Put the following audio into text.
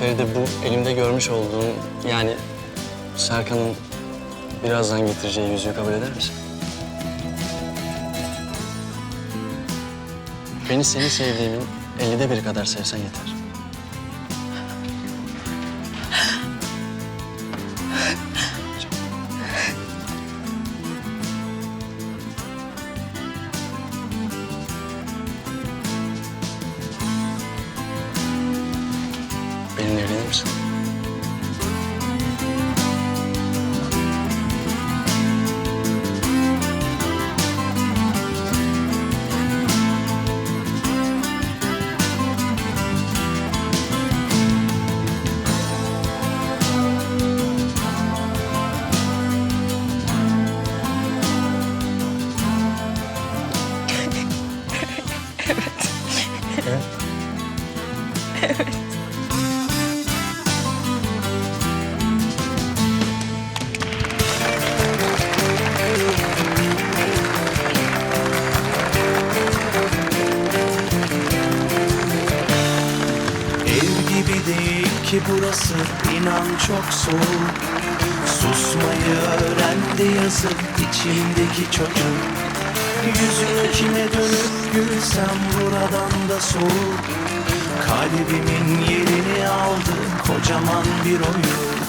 Feride bu elimde görmüş olduğum yani Serkan'ın birazdan getireceği yüzüğü kabul eder misin? Beni seni sevdiğimin ellide bir kadar sevsen yeter. Benimle evlenir misin? Evet. Ev gibi değil ki burası inan çok soğuk. Susmayı öğrendi yazık içimdeki çocuk. Yüzünü kime dönüp gülsem buradan da soğuk. Kalbimin yerini aldı kocaman bir oyun